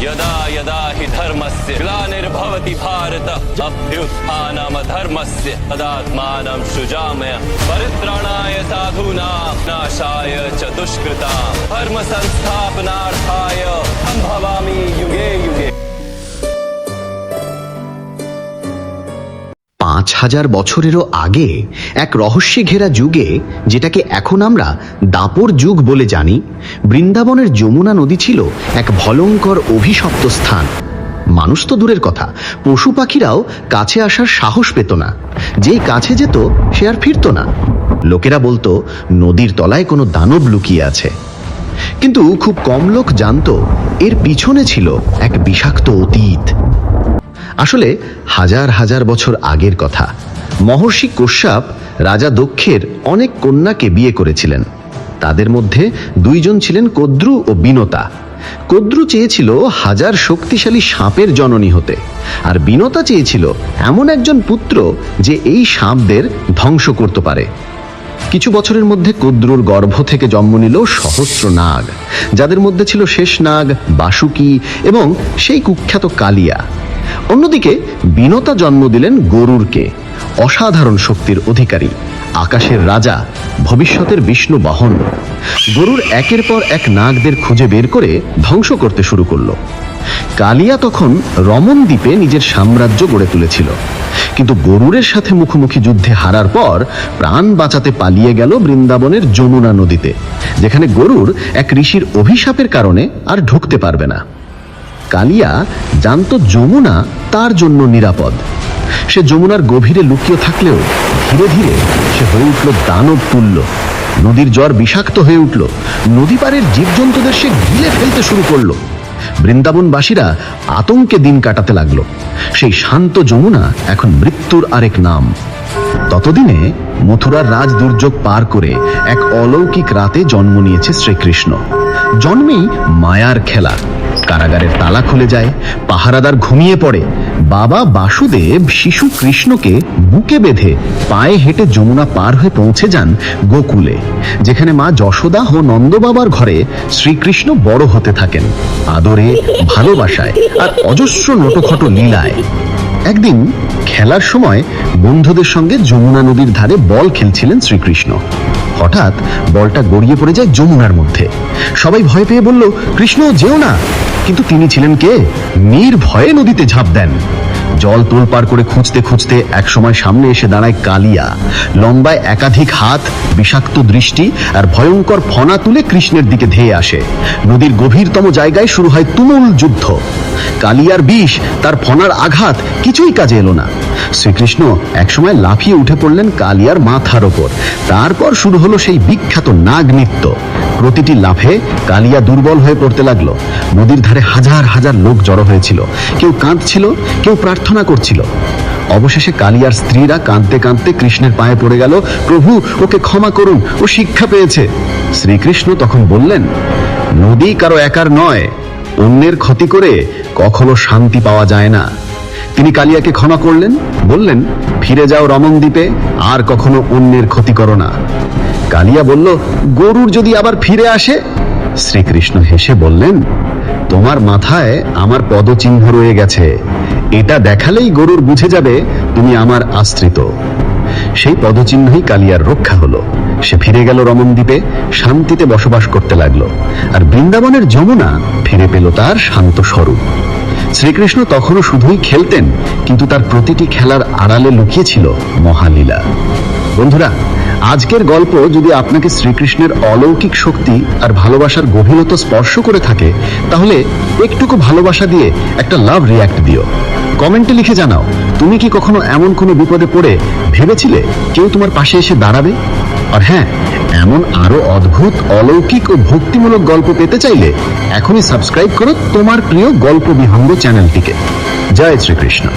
यदा यदा हि धर्मस्य ग्लानिर्भवति भारत, अभ्युत्थानम धर्मस्य तदात्मानं सृजामय परित्राणाय साधूनां नाशाय च दुष्कृतां। धर्म संस्थापनार्थाय सम्भवामि युगे युगे। হাজার বছরেরও আগে এক রহস্যে ঘেরা যুগে, যেটাকে এখন আমরা দাপর যুগ বলে জানি, বৃন্দাবনের যমুনা নদী ছিল এক ভয়ঙ্কর অভিশপ্ত স্থান। মানুষ তো দূরের কথা, পশু পাখিরাও কাছে আসার সাহস পেত না। যে কাছে যেত, সে আর ফিরত না। লোকেরা বলতো, নদীর তলায় কোনো দানব লুকিয়ে আছে। কিন্তু খুব কম লোক জানত, এর পিছনে ছিল এক বিষাক্ত অতীত। আসলে হাজার হাজার বছর আগের কথা। মহর্ষি কশ্যপ রাজা দক্ষের অনেক কন্যাকে বিয়ে করেছিলেন। তাদের মধ্যে দুইজন ছিলেন কদ্রু ও বিনতা। কদ্রু চেয়েছিল হাজার শক্তিশালী সাপের জননী হতে, আর বিনতা চেয়েছিল এমন একজন পুত্র যে এই সাপদের ধ্বংস করতে পারে। কিছু বছরের মধ্যে কদ্রুর গর্ভ থেকে জন্ম নিল সহস্র নাগ, যাদের মধ্যে ছিল শেষ নাগ, বাসুকি এবং সেই কুখ্যাত কালিয়া। অন্যদিকে, বিনতা জন্ম দিলেন গরুরকে, অসাধারণ শক্তির অধিকারী, আকাশের রাজা, ভবিষ্যতের বিষ্ণু বাহন। গরুর একের পর এক নাগদের খুঁজে বের করে ধ্বংস করতে শুরু করল। কালিয়া তখন রমন দ্বীপে নিজের সাম্রাজ্য গড়ে তুলেছিল। কিন্তু গরুরের সাথে মুখোমুখি যুদ্ধে হারার পর প্রাণ বাঁচাতে পালিয়ে গেল বৃন্দাবনের যমুনা নদীতে, যেখানে গরুর এক ঋষির অভিশাপের কারণে আর ঢুকতে পারবে না। কালিয়া জানতো যমুনা তার জন্য নিরাপদ। সে যমুনার গভীরে লুকিয়ে থাকলেও ধীরে ধীরে সে হয়ে উঠল দানব তুল্য নদীর জ্বর বিষাক্ত হয়ে উঠল। নদী পাড়ের জীবজন্তুদের সে গিলে ফেলতে শুরু করল। বৃন্দাবনবাসীরা আতঙ্কে দিন কাটাতে লাগল। সেই শান্ত যমুনা এখন মৃত্যুর আরেক নাম। ততদিনে মথুরার রাজ দুর্যোগ পার করে এক অলৌকিক রাতে জন্ম নিয়েছে শ্রীকৃষ্ণ। জন্মেই মায়ার খেলা। কারাগারের তালা খুলে যায়, পাহারাদার ঘুমিয়ে পড়ে। বাবা বাসুদেব শিশু কৃষ্ণকে বুকে বেঁধে পায়ে হেঁটে যমুনা পার হয়ে পৌঁছে যান গোকুলে, যেখানে মা যশোদা ও নন্দবাবার ঘরে শ্রীকৃষ্ণ বড় হতে থাকেন, আদরে, ভালোবাসায় আর অজস্র নটখট লীলায়। একদিন খেলার সময় বন্ধুদের সঙ্গে যমুনা নদীর ধারে বল খেলছিলেন শ্রীকৃষ্ণ। হঠাৎ বলটা গড়িয়ে পড়ে যায় যমুনার মধ্যে। সবাই ভয় পেয়ে বলল, কৃষ্ণ, যেও না। কিন্তু তিনি ছিলেন কে? নির ভয়ে নদীতে ঝাঁপ দেন। জল তোলপার করে খুঁজতে খুঁজতে একসময় সামনে এসে দাঁড়ায় কালিয়া। লম্বায় একাধিক হাত, বিষাক্ত দৃষ্টি আর ভয়ঙ্কর ফনা তুলে কৃষ্ণের দিকে ধেয়ে আসে। নদীর গভীরতম জায়গায় শুরু হয় তুমুল যুদ্ধ। কালিয়ার বিষ, তার ফনার আঘাত কিছুই কাজে এলো না। শ্রীকৃষ্ণ একসময় লাফিয়ে উঠে পড়লেন কালিয়ার মাথার ওপর। তারপর শুরু হলো সেই বিখ্যাত নাগ নৃত্য প্রতিটি লাফে কালিয়া দুর্বল হয়ে পড়তে লাগল। নদীর ধারে হাজার হাজার লোক জড়ো হয়েছিল। কেউ কাঁদছিল, কেউ প্রার্থনা করছিল। অবশেষে কালিয়ার স্ত্রীরা কাঁদতে কাঁদতে কৃষ্ণের পায়ে পড়ে গেল, প্রভু, ওকে ক্ষমা করুন, ও শিক্ষা পেয়েছে। শ্রীকৃষ্ণ তখন বললেন, নদী কারও একার নয়, অন্যের ক্ষতি করে কখনো শান্তি পাওয়া যায় না। তিনি কালিয়াকে ক্ষমা করলেন, বললেন, ফিরে যাও রমন দ্বীপে, আর কখনো অন্যের ক্ষতি করো না। কালিয়া বলল, গরুর যদি আবার ফিরে আসে? শ্রীকৃষ্ণ হেসে বললেন, তোমার মাথায় আমার পদচিহ্ন রয়ে গেছে। এটা দেখালেই গরুর বুঝে যাবে তুমি আমার আশ্রিত। সেই পদচিহ্নই কালিয়ার রক্ষা হলো। সে ফিরে গেল রমন দ্বীপে শান্তিতে বসবাস করতে লাগল। আর বৃন্দাবনের যমুনা ফিরে পেল তার শান্ত স্বরূপ। শ্রীকৃষ্ণ তখনও শুধুই খেলতেন, কিন্তু তার প্রতিটি খেলার আড়ালে লুকিয়েছিল মহালীলা। বন্ধুরা আজকের গল্প যদি আপনাকে শ্রীকৃষ্ণের অলৌকিক শক্তি আর ভালোবাসার গভীরতা স্পর্শ করে থাকে, তাহলে একটুকু ভালোবাসা দিয়ে একটা লাভ রিয়াক্ট দিও। কমেন্টে লিখে জানাও, তুমি কি কখনো এমন কোনো বিপদে পড়ে ভেবেছিলে কেউ তোমার পাশে এসে দাঁড়াবে? আর হ্যাঁ এমন আরও অদ্ভুত, অলৌকিক ও ভক্তিমূলক গল্প পেতে চাইলে এখনই সাবস্ক্রাইব করো তোমার প্রিয় গল্প বিহঙ্গ চ্যানেলটিকে। জয় শ্রীকৃষ্ণ।